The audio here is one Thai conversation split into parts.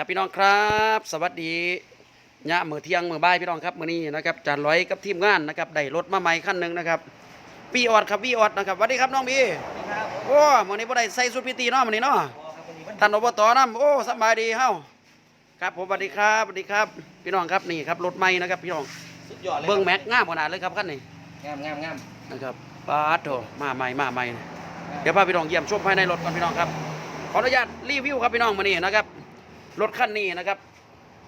ครับพี่น้องครับ สวัสดีญะมือเที่ยงมือบ่ายพี่น้องครับมื้อนี้นะครับจานร้อยกับทีมงานนะครับได้รถมาใหม่คันหนึงนะครับวีออดครับวีออดนะครับสวัสดีครับน้องบีครับโอ้มื้อนี้บ่ได้ใส่สุดพิธีเนาะมื้อนี้เนาะพอครับวันนี้มันท่านอบตนำโอ้สบายดีเฮาครับผมสวัสดีครับสวัสดีครับ พี่น้องครับนี่ครับรถใหม่นะครับ พี่น้องสุดยอดเลยเบิ่งแม็กงามขนาดเลยครับคันนี้งามงามงามนะครับปาดโถมาใหม่มาใหม่เดี๋ยวพาพี่น้องเยี่ยมชมภายในรถกันพี่น้องครับขออนุญาตรีวิวครับพี่น้องมื้อนี้นะครับ รถคันนี้นะครับ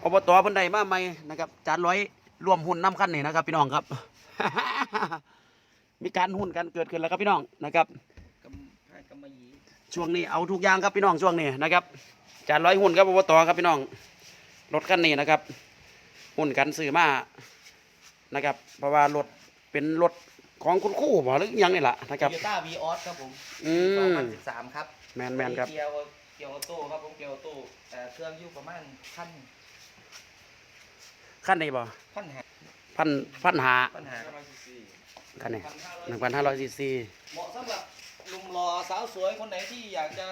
อบตเพิ่นได้มาใหม่นะครับจานร้อยรวมหุ้นน้ำขั้นนี่นะครับ พี่น้องครับ มีการหุ้นกันเกิดขึ้นแล้วครับพี่น้องนะครับกำพายกำมะหยี่ช่วงนี้เอาทุกอย่างครับพี่น้องช่วงนี้นะครับจานร้อยหุ้นครับอบตครับพี่น้องรถคันนี้นะครับ หุ้นกันซื้อมานะครับ เพราะว่ารถเป็นรถของคุณครู่บ่หรือหยังนี่แหละนะครับโตต้าวีออสครับผมอืม2013 ครับแมนแมนครับ เกียร์เกียร์ออโต้ครับผมเกียร์ออโต้แต่เครื่องอยู่ประมาณพันขั้นนี้บ่พันหาพันพันหาพันหาคันนี้หนึ่งพันห้าร้อยซีซีเหมาะสำหรับหนุ่มหล่อสาวสวยคนไหนที่อยากจะ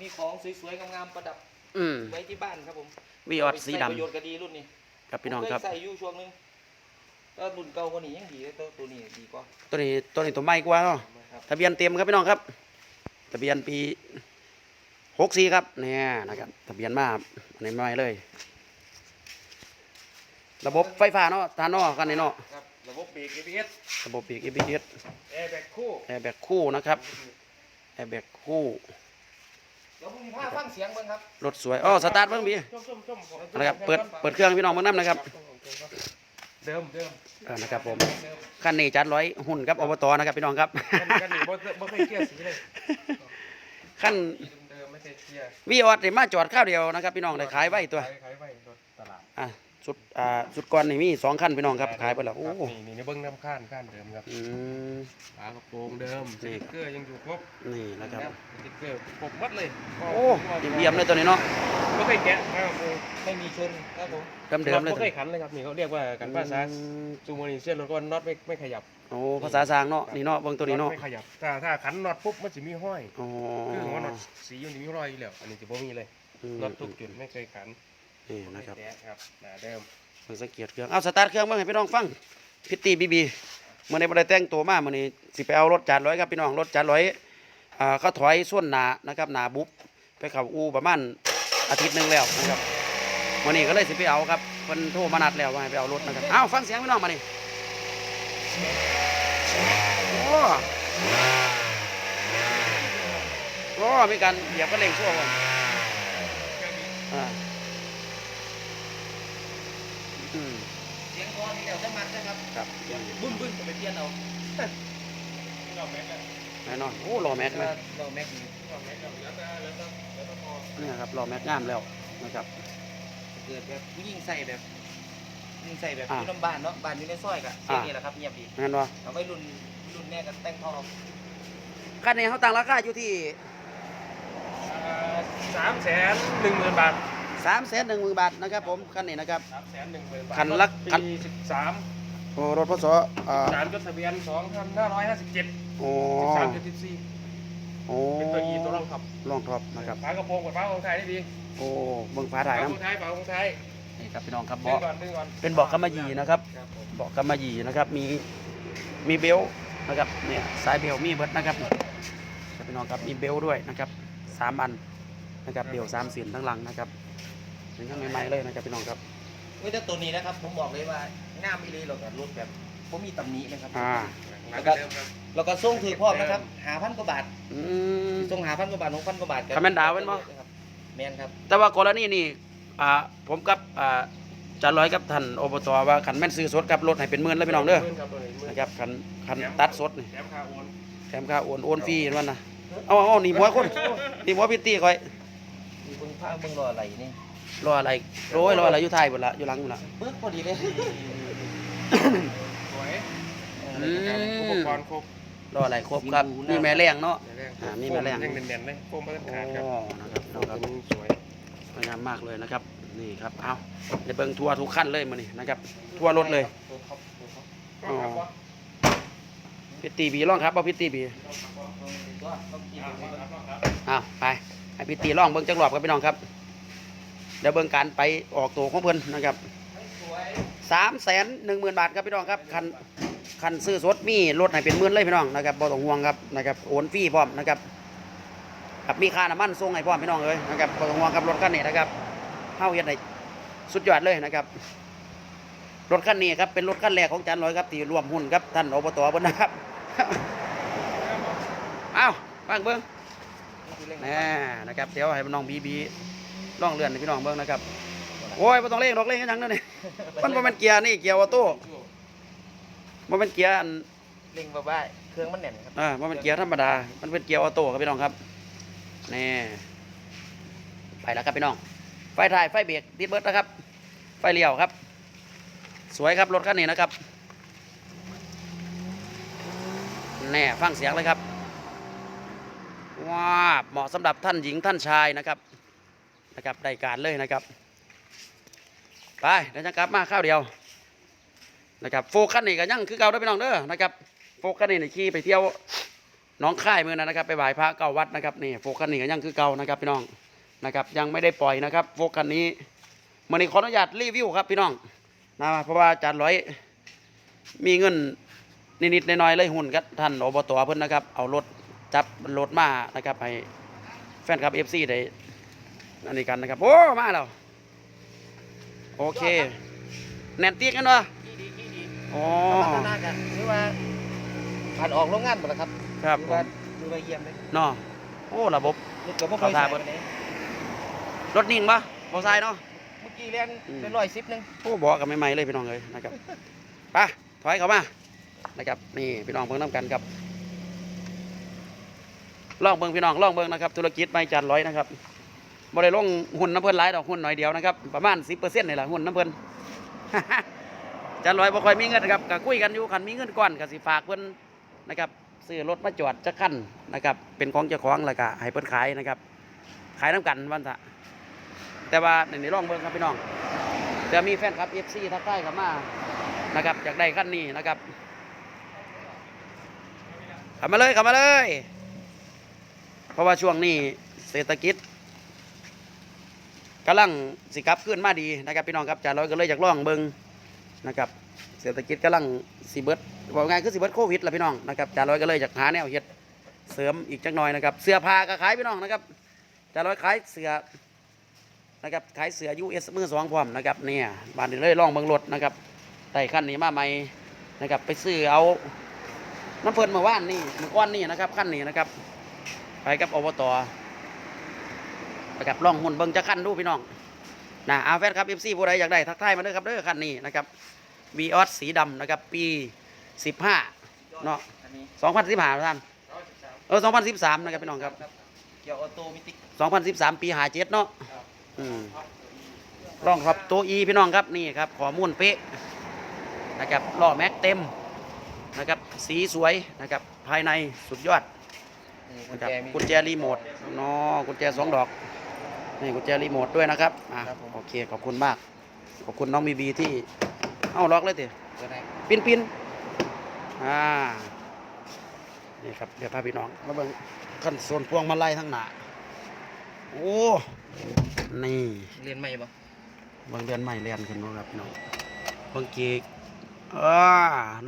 มีของสวยๆงามๆประดับอืมไว้ที่บ้านครับผมวีออดสีใช้ดำประโยชน์ก็ดีรุ่นนี้ครับพี่น้องครับผมเคยใส่อยู่ช่วงหนึงก็รุ่นเก่ากว่านี้ยังดีเลยตัวตัวนี้ดีกว่าตัวนี้ตัวนี้ตัวใหม่กว่าเนาะครับทะเบียนเต็มครับพี่น้องครับ ทะเบียนปี หกสี่ครับเนี่ยนะครับทะเบียนมาในใหม่เลย ระบบไฟฟ้าเนาะทานเนาะกันนี่เนาะครับระบบเบรก ABS ระบบเบรก ABS แอร์แบ็กคู่แอร์แบ็กคู่นะครับแอร์แบ็กคู่เดี๋ยวผมมีผ้าฟังเสียงเบิ่งครับรถสวยอ๋อสตาร์ทเพิ่งมีจุ่มจุ่มจุ่มนะครับเปิดเปิดเครื่องให้พี่น้องเบิ่งน้ำนะครับ เดิมเดิมเออนะครับผมเดิมคันนี้จัดร้อยหุ่นครับอบตนะครับพี่น้องครับกันกันนี่บ่บ่เคยเกลียร์สีเลยขั้นสีเดิมๆ ไม่เคยเกลียร์วีออดได้มาจอดข้าวเดียวนะครับพี่น้องได้ขายไว้ตัวขายขายไว้รถตลาดอะสุดอ่าสุดก่อนนี่มีสองขั้นพี่น้องครับขายไปแล้วโอ้ครับนี่นี่ในเบิ้งน้ำข้านข้านเดิมครับอืม ฝากระโปรงเดิมสนี่ ติ๊กเกอร์ยังอยู่ครบนี่นะครับ สติ๊กเกอร์ครบหมัดเลยโอ้เยี่ยมเลยตัวนี้เนาะไม่เคยแกะนะครับผมไม่มีชนครับผมเดิมเดิมๆเลยไม่เคยขันเลยครับนี่เขาเรียกว่ากันภาษาอืมซูโมนิเซียนรถก็น็อตไม่ไม่ขยับ โอ้ภาษาสร้างเนาะนี่เนาะเบิ่งตัวนี้เนาะตไม่ขยับถ้าถ้าขันน็อตปุ๊บมันจะมีห้อยโอ้คือหัวน็อตสีมันจะมีรอยอยู่แล้วอันนี้จะบ่มีเลยอืมน็อตทุกจุดไม่เคยขันนี่นะครับไม่แตะครับหนาเดิมเบิ่งสังเกตเครื่องเอาสตาร์ทเครื่องเบิ่งให้พี่น้องฟังพิตตี้บีบีเมื่อในบ่ได้แต่งตัวมามื้อนี้สิไปเอารถจานร้อยครับพี่น้องรถจานร้อยอ่าเขาถอยส่วนหนานะครับหนาบุ๊บไปเข้าอูประมาณอาทิตย์หนึงแล้วนะครับวันนี้ก็เลยสิไปเอาครับเพิ่นโทรมานัดแล้วว่าให้ไปเอารถนะครับเอาฟังเสียงพี่น้องมานี่ โอ้โอ้มีการเหยียบกระเร่งชั่วก่อนอ่าอืมเสียงคอนี่เดี๋ยวจะมัดนะครับครับบึ้มบึ้มจะไปเปลี่ยนเอาแน่นอนโอ้รอแม็กเลยเราแม็กนี่นี่ครับรอแม็กงามแล้วนะครับเกิดแบบผู้หญิงใส่แบบ ผู้หญิงใส่แบบอ่าอยู่ลำบ้านเนาะบ้านอยู่ในซอยกะเสียงนี่แหละครับเงียบดีแน่นอนเราไม่รุ่นรุ่นแน่กันแต่งท่อคันนี้เขาตั้งราคาอยู่ที่สามแสนหนึ่งหมื่นบาท3ามแสนหนึ่งหมื่นบาทนะครับผมคันนี้นะครับสามแสนหนึ่งหมื่นบาทคันละคันปีสิบสามโอ้รถพศอ่าสารจดทะเบียนสองพันห้าร้อยห้าสิบเจ็ดโอ้สิบสามจุดสิบสี่โอ้เป็นตัวอีตัวรองขับลองท็อปนะครับฝากระโปรงกับฝาของไทยได้ดีโอ้เบิ่งฝาฝาถ่ายขน้องไทยฝาของไทยำ นี่ครับพี่น้องครับดึงเบาะก่อนดึงก่อนเป็นเบาะกำมะหยี่นะครับครับผมเบาะกำมะหยี่นะครับมีมีเบลต์นะครับเนี่ยสายเบลต์มีเบิดนะครับครับพี่น้องครับมีเบลต์ด้วยนะครับสามอันนะครับเบลต์สามเสียนทั้งหลังนะครับเป็นทั้งใหม่ๆเลยนะครับพี่น้องครับเว้ยแต่ตัวนี้นะครับผมบอกเลยว่างามอีหลีเรากับรถแบบผมมีตำหนินะครับอ่าหลังเดิมครับแล้วก็ส่งถือพร้อมนะครับหาพันกว่าบาทอืมส่งหาพันกว่าบาทหกพันกว่าบาทคำแม่นดาวแม่นบ่ครับแม่นครับแต่ว่ากรณีนี่ อ่าผมกับอ่าจานร้อยกับท่านอบตว่าขันแม่นซื้อสดกับรถให้เป็นหมื่นแล้วพี่น้องเด้อหมื่ครับตัวนี้หมื่นนะครับขันขันตัดสดนี่แถมค่าโอนแถมค่าโอนโอนฟรีมันนะเอาเอาเอานี่หัวคนนี่หัวพิตตี้คอยมีเบิ่งผ้าเบิ่งรออะไรนี่รออะไรโรยรออะไรอยู่ท้ายหมดละอยู่หลังหมดละปึ๊กพอดีเลยสวยอืมอุปกรณ์ครบรออะไรครบครับนี่แม่แรงเนาะในแรงอ่านี่มาแรงยังเน้นๆเลยโฟมประโอ้ขาดครับนะครับพี่น้องครับตัวนี้สวยส วยงามมากเลยนะครับ นี่ครับ เอาในเบิ่งทัวร์ทุกขั้นเลยมานี่นะครับ ทัวร์รถเลยอ๋อพิตตี้บีร้องครับเอาพิตตี้บีอ้าไปให้พิตตี้ร้องเบิ่งจักรอบกับพี่น้องครับ เดี๋ยวเบิ่งการไปออกตัวของเพิ่อนนะครับสามแสนหนึ่งหมื่นบาทครับพี่น้องครับคันคันซื้อสดมีลดให้เป็นหมื่นเลยพี่น้องนะครับบ่ต้องห่วงครับนะครับโอนฟรีพร้อมนะครับ ครับมีค่าน้ำมันส่งให้พร้อมพี่น้องเลยนะครับบ่ต้องห่วงครับรถคันนี้นะครับเฮาเฮ็ดให้สุดยอดเลยนะครับ รถคันนี้ครับเป็นรถคันแรกของจานร้อยครับที่รวมหุ้นครับท่านอบตเพิ่นนะครับเอ้าฟังเบิ่งแน่นะครับเดี๋ยวให้น้องบีบีล่องเรือนให้พี่น้องเบิ่งนะครับโอ้ยไม่ต้องเล่งดอกเล่งกันยังนั่นนี่มันบ่แม่นเกียร์นี่เกียร์ออโต้บ่แม่นเกียร์อันเร่งบ้าๆเครื่องมันแน่นครับอ่าบ่แม่นเกียร์ธรรมดา มันเป็นเกียร์ออโต้ครับพี่น้องครับ นี่ไปแล้วครับพี่น้อง ไฟถ่ายไฟเบรกติดเบิร์ดนะครับ ไฟเลี้ยวครับ สวยครับรถคันนี้นะครับแน่ฟังเสียงเลยครับว้าเหมาะสำหรับท่านหญิงท่านชายนะครับนะครับได้การเลยนะครับ ไปเดี๋ยวจะกลับมาข้าวเดียวนะครับโฟกัสนี่ก็ยังคือเก่าเด้พี่น้องเด้อนะครับโฟกัสนี่นี่ขี่ไปเที่ยว น้องค่ายมือนั้นนะครับ ไปไหว้พระเก้าวัดนะครับนี่โฟกัสนี่ก็ยังคือเก่านะครับพี่น้องนะครับ ยังไม่ได้ปล่อยนะครับ โฟกัสนี้มันนี้ขออนุญาตรีวิวครับพี่น้องนะเพราะว่าอาจารย์ร้อยมีเงินนิดๆหน่อยๆเลยหุ่นกับท่านอบตเพิ่นนะครับ เอารถจับรถมานะครับให้แฟนคลับเอฟซีได้อันนี้กันนะครับ โอ้มาแล้วโอเค แน่นเตียกกันวะขี้ดีขี้ดีอ๋อพัฒนากันหรือว่าผ่านออกโรงงานหมดแล้วครับ ครับหรือผว่ามดูว่าเยี่ยมเลยเนาะโอ้ระบบ รถก็ไม่ค่อยเข้าใส่ท่าเบิดไปไหนรถนิ่งปะบอไซค์เนาะ เมื่อกี้เรียนอืม เป็นร้อยสิบหนึงโอ้บอกกับไม่ไม่ๆเลยพี่น้องเลยนะครับ ไปถอยเข้ามานะครับนี่พี่น้องเพิ่งน้ำกันครับลองเบิ่งพี่น้องลองเบิ่งนะครับ ธุรกิจไม่จัดร้อยนะครับบ่ได้ลงหุ้นน้ำเพิ่นหลายดอกหุ้นหน่อยเดียวนะครับประมาณสิบเปอร์เซ็นต์นี่แหละหุ้นน้ำเพิ่น จัดร้อยบ่ค่อยมีเงินนะครับก็คุยกันอยู่คันมีเงินก่อนก็สิฝากเพิ่นนะครับ ซื้อรถมาจอดจักคันนะครับ เป็นของเจ้าของแล้วก็ให้เพิ่นขายนะครับ ขายน้ำกันวันทะแต่ว่าในนี้ลองเบิ่งครับพี่น้องจะมีแฟนคลับ FC ทักทายเข้ามานะครับอยากได้คันนี้นะครับข้ามาเลยข้ามาเลย เพราะว่าช่วงนี้เศรษฐกิจกำลังสิกลับขึ้นมาดีนะครับพี่น้องครับจ่าร้อยก็เลยอยากลองเบิงนะครับ ศรษฐกิจกำลังสิเบิร์ดบอกง่ายคือสิเบิร์ดโควิดละพี่น้องนะครับจ่าร้อยก็เลยอยากหาแนวเฮ็ดเสริมอีกจักหน่อยนะครับ เสื้อผ้าก็ขายพี่น้องนะครับจ่าร้อยขายเสื้อนะครับขายเสื้อยูเอสมือสองพร้อมนะครับเนี่ยบานเลยลองเบิงรถนะครับไต่ขั้นนี้มาใหม่นะครับ ไปซื้อเอาน้ำเพลินเมื่อวานนี่เมื่อก้อนนี่นะครับขั้นนี้นะครับ ไปกับอบตไปกับล่องหุ่นเบิ้งจะขั้นดูพี่น้องนะเอาแฟนครับเอฟซีผู้ใดอยากได้ทักทายมาเด้อครับเด้อคันนี้นะครับ วีออสสีดำนะครับ ปีสิบห้าเนาะอันนี้สองพันสิบห้าท่านเออสองพันสิบสามนะครับพี่น้องครับ เกี่ยวออโตมิติกสองพันสิบสามปีหาเจ็ดเนาะอืมร่องครับตัวอีพี่น้องครับนี่ครับข้อมูลเป๊ะนะครับล้อแม็กเต็มนะครับ สีสวยนะครับ ภายในสุดยอดนี่กุญนะครับแจมีกุญแจรีโมทเนาะกุญแจสองดอกนี่กุญแจรีโมทด้วยนะครับอะครับผมโอเคขอบคุณมาก ขอบคุณน้องบีบีที่ เอ้าล็อกเลยติก็ได้ปินปินอ่า นี่ครับ เดี๋ยวพาพี่น้องมาเบิ่งขั้นโซนพวงมาลัยทั้งหนาโอ้ นี่เรียนใหม่ปะเบิ่งเดือนใหม่เรียนขึ้นเนาะครับพี่น้องเบิ่งกีกอ่า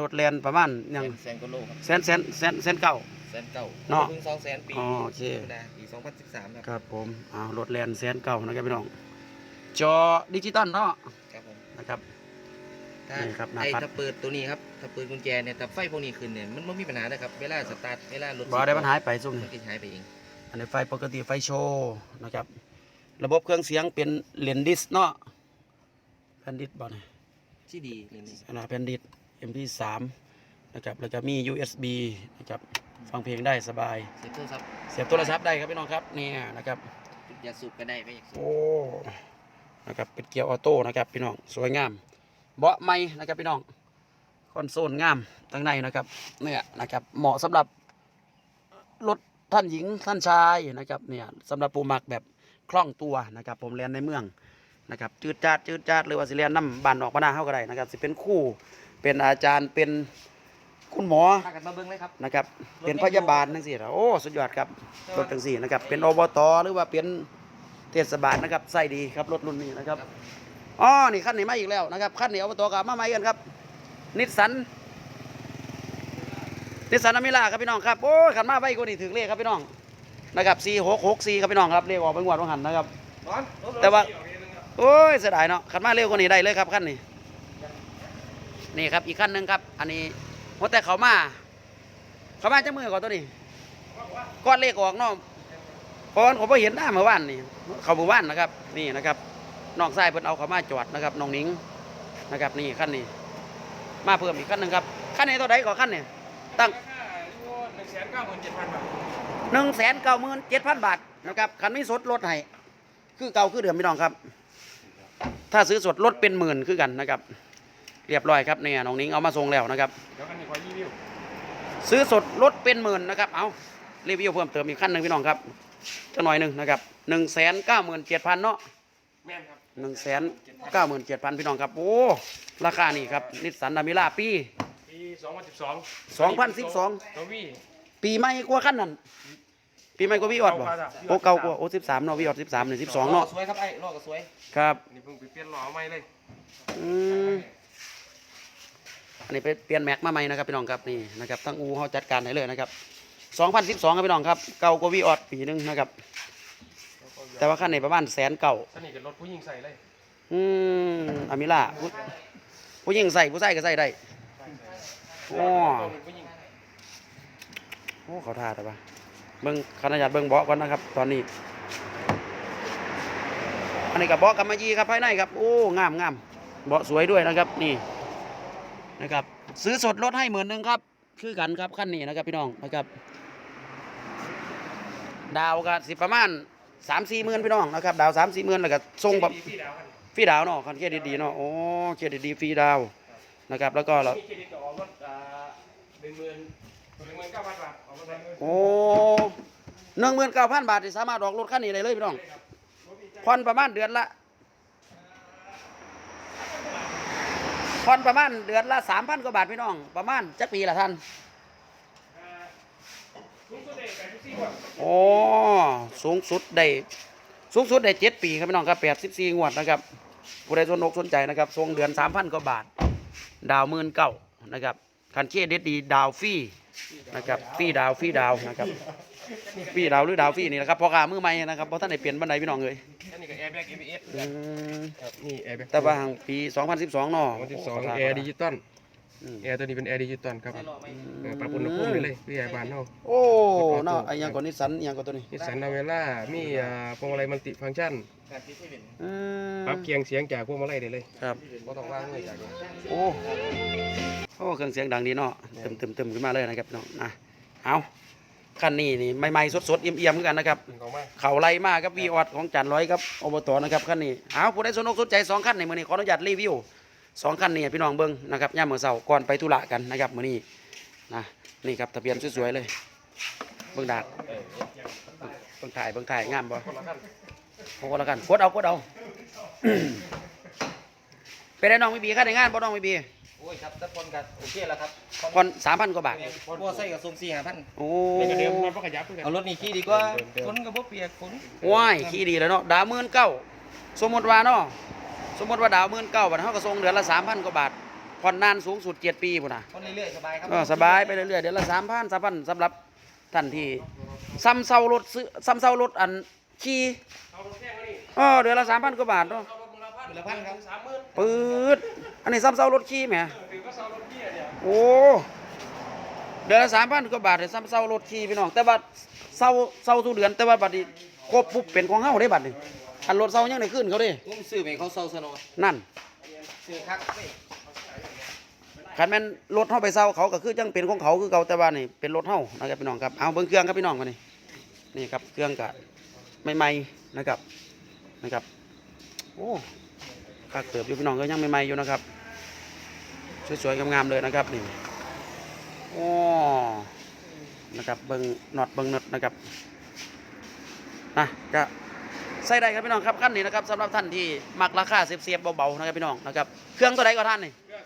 รถเรียนประมาณหยังแสนกว่าโลครับแสนแสนแสนแสนเก้าแสนเก่าเนาะเพิ่งสองแสนปีอ๋อโอเคธรรมดาปีสองพันสิบสามครับครับผมเอารถแลนแสนเก่านะครับพี่น้องจอดิจิตอลเนาะครับผมนะครับ ถ้านี่ครับหน้าไอ้ปัด ถ้าเปิดตัวนี้ครับถ้าเปิดกุญแจเนี่ยถ้าไฟพวกนี้ขึ้นเนี่ยมันไม่มีปัญหานะครับเวลาสตาร์ทเวลารถบอได้มันหายไปซุ่มมันจะหายไปเองอันนี้ไฟปกติไฟโชว์นะครับ ระบบเครื่องเสียงเป็นเลนดิสเนาะแผ่นดิสบอนี่ที่ดีเลยนี่ขนาดแผ่นดิส MP3 นะครับแล้วก็มี USB นะครับฟังเพลงได้สบาย เสียบโทรศัพท์เสียบโทรศัพท์ได้ครับพี่น้องครับเนี่ยนะครับ อยากสูบก็ได้ไม่อยากสูบโอ้ นะครับ เป็นเกียร์ออโต้นะครับพี่น้อง สวยงาม เบาะไม้นะครับพี่น้องคอนโซลงามตั้งในนะครับเนี่ยนะครับเหมาะสำหรับรถท่านหญิงท่านชายนะครับเนี่ยสำหรับปูมักแบบคล่องตัวนะครับ ผมเรียนในเมืองนะครับจืดจาดจืดจาดหรือว่าสิเรียนน้ำบานออกมาหน้าเข้าก็ได้นะครับสิเป็นคู่เป็นอาจารย์เป็นคุณหมอพากันมาเบิ้งเลยครับนะครับ เป็นพยาบาลทั้งสี่โอ้สุดยอดครับรถทั้งสี่นะครับเป็นอบตหรือว่าเป็นเทศบาลนะครับใส่ดีครับรถรุ่นนี้นะครับ อ๋อนี่ขั้นนี้มาอีกแล้วนะครับขั้นนี้เอาตัวกับมาใหม่กันครับ นิสสันนิสสันอเมร่าครับพี่น้องครับโอ้ยขันมาไวกว่านี้ถึงเลขครับพี่น้องนะครับ4 6 6 4ครับพี่น้องครับเลขออกเป็นงวดของหันนะครับแต่ว่าโอ้ยเสียดายเนาะขันมาเร็วกว่านี้ได้เลยครับขั้นนี้นี่ครับอีกขั้นหนึ่งครับ อันนี้ว่าแต่เขามาเขามาจังมือก่อนตัวนี้ก้อนเลขออกเนาะเพราะว่าผมไ่เห็นหน้าเมื่อวานนี่เขาเมื่อวานนะครับ นี่นะครับ น้องชายเพิ่นเอาเขามาจอดนะครับน้องนิ้งนะครับนี่ขั้นนี้ มาเพิ่มอีกขั้นหนึ่งครับขั้นนี้ตัวใดก่อนขั้นนี้ตั้งราคาอยู่หนึ่งแสนเก้าหมื่นเจ็ดพันบาทหนึ่งแสนเก้าหมื่นเจ็ดพันบาทนะครับคันนี้สดลดให้คือเก่าคือเดิมพี่น้องครับ ถ้าซื้อสดลดเป็นหมื่นคือกันนะครับ เรียบร้อยครับเนี่ยน้องนิ้งเอามาส่งแล้วนะครับเดี๋ยวอันนี้ขอรีวิวซื้อสดลดเป็นหมื่นนะครับเอารีวิวเพิ่มเติมอีกขั้นหนึ่งพี่น้องครับจะหน่อยหนึ่งนะครับหนึ่งแสนเก้าหมื่นเจ็ดพันเนาะ แม่นครับหนึ่งแสนเก้าหมื่นเจ็ดพันพี่น้องครับ โอ้ ราคานี่ครับ นิสสันดามิล่าปี ปีสองพันสิบสอง2012ตัววีปีใหม่กว่าขั้นนั้น ปีใหม่กว่าวิออดบ่โอ้เก่ากว่าโอ้สิบสามเนาะวิออดสิบสามเนี่ยสิบสองเนาะสวยครับไอ้รอก็สวยครับนี่เพิ่งไปเปลี่ยนหล่อใหม่เลยอืมอันนี้ไปเปลี่ยนแม็กมาใหม่นะครับพี่น้องครับนี่นะครับทั้งอูเขาจัดการให้เลยนะครับ2012ครับพี่น้องครับเก่ากว่าวีออดปีหนึงนะครับ แต่ว่าขั้นนี้ประมาณแสนเก่าสนิทกับรถผู้หญิงใส่เลย อืมอามิล่าผู้ผู้หญิงใส่ผู้ชายก็ใส่ได้โอ้ตัวเป็นผู้หญิงโอ้เขาท่าแต่ว่าเบิ้งขนาดเบิ้งเบาะก่อนนะครับ ตอนนี้ อันนี้กับเบาะกำมะยีครับภายในครับ โอ้งามงามเบาะสวยด้วยนะครับ นี่นะครับ ซื้อสดลดให้หมื่นหนึ่งครับคือกันครับขั้นนี้นะครับพี่น้องนะครับ ดาวก็สิประมาณ สามสี่หมื่นพี่น้องนะครับดาวสามสี่หมื่นแล้วก็ส่งแบบพี่ดาวกันฟรีดาวเนาะคันเครดิตดีเนาะโอ้เครดิตดีฟรีดาวนะครับแล้วก็เรามีเครดิตก็ออกรถอ่าหนึ่งหมื่นหนึ่งหมื่นเก้าพันบาทออกรถได้โอ้หนึ่งหมื่นเก้าพันบาทที่สามารถออกรถคันนี้ได้เลยพี่น้องผ่อนประมาณเดือนละผ่อนประมาณเดือนละสามพันกว่าบาทพี่น้องประมาณจักปีละท่าน สูงสุดเลยแปดสิบสี่วันโอ้สูงสุดได้สูงสุดได้เจ็ดปีครับพี่น้องครับแปดสิบสี่งวดนะครับผู้ใดสนอกสนใจนะครับทรงเดือนสามพันกว่าบาท ดาวหมื่นเก้านะครับคันเครดิตดีดาวฟรีนะครับฟรีดาวฟรีดาวนะครับฟรีดาวหรือดาวฟรีนี่นะครับพอขามือใหม่นะครับเพราะท่านได้เปลี่ยนบันไดพี่น้องเลยอันนี้ก็แอร์แบ็ก ABS อืมครับนี่แอร์แบ็กแต่ว่าทางปี 2012เนาะวันที่สองแอร์ดิจิตอลอืม แอร์ตัวนี้เป็นแอร์ดิจิตอลครับใส่รอไหมเออปรับอุณหภูมิได้เลยพี่แอร์บานเฮาโอ้เนาะไอ้หยังก่อนนิสสันอิหยังก่อนตัวนี้นิสสันนาเวล่ามีอ่าพวงมาลัยมัลติฟังก์ชันแบบที่ที่เป็นอืมปรับเคียงเสียงจากพวงมาลัยได้เลยครับ บ่ต้องวางเลยจากนี้โอ้โอ้เครื่องเสียงดังดีเนาะเติมเติมเติมขึ้นมาเลยนะครับพี่น้องนะเอาคันนี้นี่ใหม่ๆสดๆเอี่ยมๆเหมือนกันนะครับของมาเขาไล่มากับวีออดของจันร้อยครับอบตนะครับคันนี้เอาผู้ใดสนอกสนใจสองคันในมือนี้ขออนุญาตรีวิว สองคันนี้ให้พี่น้องเบิ้งนะครับย่ามมือเสาร์ก่อนไปธุระกันนะครับมือนี้นะนี่ครับทะเบียนสวยๆเลย เบิ้งดาดเบิ้งถ่ายเบิ้งถ่ายงามบ่คนละขั้นโอ้ก็แล้วกันกดเอากดเอาเป็นไอ้น้องไม่บีค่าในงานบ่น้องไม่บีโอ้ยครับถ้าคนกันโอเคแล้วครับผ่อนสามพันกว่าบาทพอใส่กับทรงสี่ห้าพันโอ้นี่ก็เดิมมันก็ขยับเพื่อนเอารถนี่ขี่ดีกว่าฝนกับพวกเปียกฝนว้ายขี้ดีเลยเนาะดาวหมื่นเก้าสมมติว่าเนาะ สมมติว่าดาวหมื่นเก้าบาทเขาก็ส่งเดือนละสามพันกว่าบาทผ่อนนานสูงสุดเจ็ดปีพุ่นนะคนเรื่อยๆสบายครับเออสบายไปเรื่อยๆเดือนละสามพันสามพันสำหรับท่านที่ซ้ำเซารถซื้อซ้ำเซารถอันขี่เอารถแท่งมานี่เออเดือนละสามพันกว่าบาทเนาะเอารถมูลพันมูลพันครับสามหมื่นปืดอันนี้ซ้ำเซารถขี่แหมถือว่าเสารถเบี้ยเนี่ยโอ้เดือนละสามพันกว่าบาทเลยซ้ำเซารถขี่พี่น้องแต่ว่าเซาเซาทุกเดือนแต่ว่าบัดนี้ครบปุ๊บเป็นของเฮาได้บัดนี้ อันรถเซายังได้ขึ้นเขาเด้ผมซื้อไปเขาเซาสโนว์นั่นซื้อคักไม่คันแม่นรถเฮาไปเซาเขาก็คือจังเป็นของเขาคือเก่าแต่ว่านี่เป็นรถเฮานะครับพี่น้องครับเอาเบิ่งเครื่องครับพี่น้องมานี่นี่ครับเครื่องก็ใหม่ๆนะครับนะครับโอ้คักเติบอยู่พี่น้องก็ยังใหม่ๆอยู่นะครับสวยๆงามๆเลยนะครับนี่โอ้นะครับเบิ่งน็อตเบิ่งน็อตนะครับนะก็ ใส่ได้ครับพี่น้องครับขั้นนี้นะครับสำหรับท่านที่มักราคาเสียบๆเบาๆนะครับพี่น้องนะครับเครื่องตัวใดก็ท่านนี่เครื่อง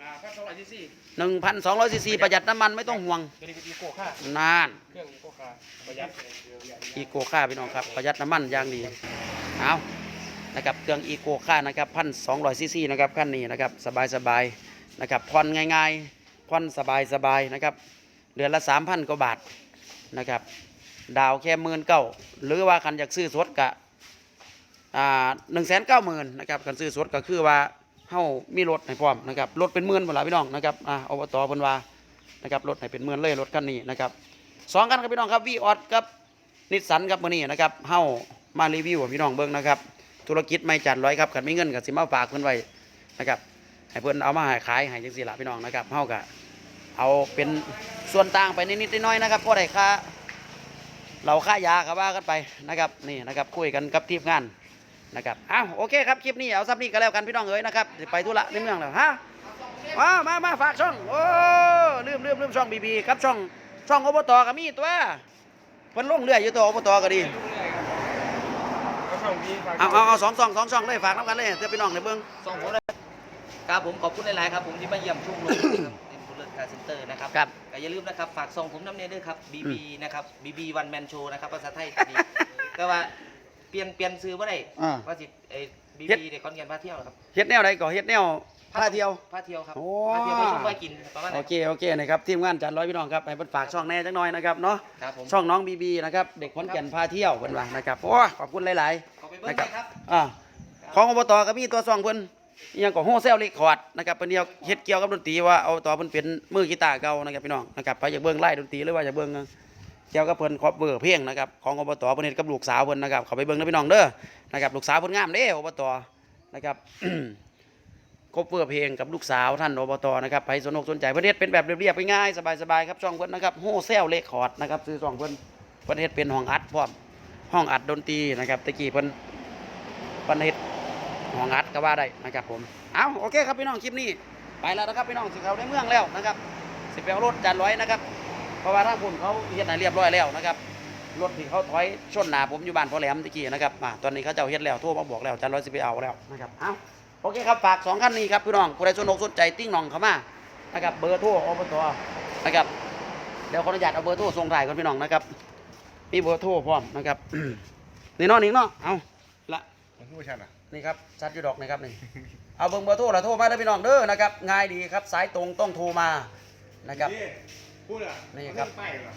อ่าอ่าพันสองร้อยซีซีหนึ่งพันสองร้อยซีซีประหยัดน้ำมันไม่ต้องห่วงตัวนี้เป็นอีโก้ค่านานเครื่องอีโก้ค่าประหยัดอีโกค่าพี่น้องครับประหยัดน้ำมันอย่างดีเอานะครับเครื่องอีโกค่านะครับพันสองร้อยซีซีนะครับขั้นนี้นะครับสบายสบายๆนะครับผ่อนง่ายๆผ่อนสบายสบายๆนะครับเดือนละสามพันกว่าบาทนะครับดาวแค่หมื่นเก้าหรือว่าคันอยากซื้อสดกะ อ่าหนึ่งแสนเก้าหมื่นนะครับคันซื้อสดก็คือว่าเฮามีรถให้พร้อมนะครับรถเป็นหมื่นหมดละพี่น้องนะครับอ่าอบตเพิ่นวานะครับรถให้เป็นหมื่นเลยรถคันนี้นะครับสองคันครับพี่น้องครับวีออดกับนิสสันครับมื้อนี้นะครับเฮามารีวิวพี่น้องเบิ่งนะครับ ธุรกิจไม่จัดร้อยครับกันไมีเงินก็สิมาฝากเพิ่อนไว้นะครับให้เพิ่อนเอามาขายให้จังซี่ล่ะพี่น้องนะครับเฮาก็เอาเป็นส่วนต่างไปนิดๆน้อยๆนะครับพอได้ค่าเราค่ายาก็ว่ากันไปนะครับนี่นะครับคุยกันกับทีมงาน นะครับอ้าวโอเคครับคลิปนี้เอาซับนี้ก็แล้วกันพี่น้องเอ๋ยนะครับสิไปธุระในเมืองแล้วฮะมามามาฝากช่องโอ้ลืมลืมลืมช่องบีบีครับช่องช่องอบตก็มีตัวเพิ่นลงเรื่อยอยู่ตัวอบตก็ดีก็ช่องดีฝากเอาเอาเอาสองช่องสองช่องเลยฝากน้ำกันเลยเพื่อพี่น้องในเบิ้งส่งผมเลยครับผมขอบคุณหลายๆครับผมที่มาเยี่ยมช่วงลงนะครับเป็นบุลเลอร์คาร์เซ็นเตอร์นะครับครับก็อย่าลืมนะครับฝากส่งผมน้ำเนยด้วยครับ BB นะครับ BB One Man Show นะครับภาษาไทยตอนนี้ก็ว่า เปลี่ยนเปลี่ยนซื้อว่าไรอ่า ว่าสิเอ้เฮ็ด BB เด็กคอนแกนพาเที่ยวเหรอครับเฮ็ดแนวใดก็เฮ็ดแนวพาเที่ยว พาเที่ยวครับโอ้ พาเที่ยวไปชมไปกินประมาณโอนั้นเคโอเคนะครับทีมงานจัดร้อยพี่น้องครับให้เพิ่นฝากช่องแน่จังหน่อยนะครับเนาะครับผมช่องน้องบีบีนะครับเด็กขอนแก่นพาเที่ยวเพิ่นว่านะครับโอ้ขอบคุณหลาย ขอไปๆเบิ้งนะคเลรับยครับอ่าของอบตก็มีตัวซองเพิ่นอิหยังก็โฮเซลเรคคอร์ดนะครับเพิ่นเดียวเฮ็ดเกี่ยวกับดนตรีว่าเอาต่อเพิ่นเป็นมือกีตาร์เก่านะครับพี่น้องนะครับไปอยากเบิ่งไล่ดนตรีหรือว่าอยากเบิ่ง เกี่ยวกับเพิ่นครอบเบอร์เพลงนะครับของอบตเพิ่นเฮ็ดกับลูกสาวเพิ่นนะครับเขาไปเบิ่งนะพี่น้องเด้อนะครับลูกสาวเพิ่นงามเด้อบตนะครับครบเพื่อเพลงกับลูกสาวท่านอบตนะครับใครสนอกสนใจเพื่นเฮ็ดเป็นแบบเรียบๆง่ายๆสบายๆครับช่องเพื่อนนะครับโฮเซลเลคคอร์ดนะครับซื้อช่องเพื่อนเพื่นเฮ็ดเป็นห้องอัดพร้อมห้องอัดดนตรีนะครับตะกี้เพื่อนเพื่นเฮ็ดห้องอัดก็ว่าได้นะครับผมเอาโอเคครับพี่น้องคลิปนี้ไปแล้วนะครับพี่น้องสิเขาในเมืองแล้วนะครับสิไปเอารถจานร้อยนะครับ ราะว่าทางคุณเขาเฮ็ดให้เรียบร้อยแล้วนะครับรถที่เขาถอยชนหน้าผมอยู่บ้านพ่อแหลมตะกี้นะครับอ่าตอนนี้เขาเจ้าเฮ็ดแล้วโทรมาบอกแล้วจานร้อยสิไปเอาแล้วนะครับเอาโอเคครับฝากสองขั้นนี้ครับพี่น้องผู้ใดสนอกสนใจติ้งหนองเข้ามานะครับเบอร์โทรอบตนะครับเดี๋ยวขออนุญาตเอาเบอร์โทรส่งถ่ายก่อนพี่น้องนะครับมีเบอร์โทรพร้อมนะครับนี่เนาะนี่เนาะเอาละมันคือชันอะนี่ครับชัดอยู่ดอกนะครับนี่เอาเบอร์เบอร์โทรละโทรมาเด้อพี่น้องเด้อนะครับง่ายดีครับสายตรงต้องโทรมานะครับ พูดอะนี่ครับไปเหรอ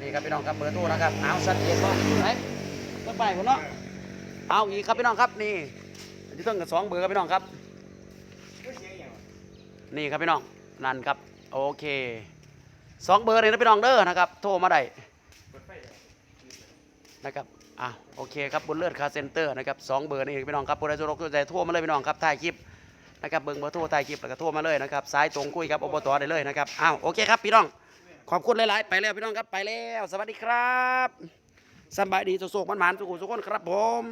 นี่ครับพี่น้องครับเบอร์โทรนะครับเอาชัดเจนบ่ไหนเบอร์ไปผมเนาะเอาอีกครับพี่น้องครับนี่ที่ต้องกับสองเบอร์ครับพี่น้องครับไม่เสียอย่างวะนี่ครับพี่น้องนั่นครับโอเคสองเบอร์เลยนะพี่น้องเด้อนะครับ โทรมาได้เปิดไฟเหรอนะครับอะโอเคครับบนเลือดคาเซ็นเตอร์นะครับสองเบอร์นี่พี่น้องครับผู้ใดสนใจโทรมาเลยพี่น้องครับถ่ายคลิป นะครับเบิ่งเบอร์โทรถ่ายคลิปแล้วก็โทรมาเลยนะครับสายตรงคุยกับอบตได้เลยนะครับอ้าวโอเคครับพี่น้องขอบคุณหลาย ๆ ไปแล้วพี่น้องครับไปแล้ว สวัสดีครับสบายดีสุขๆมันๆสุขุสุขคนครับผม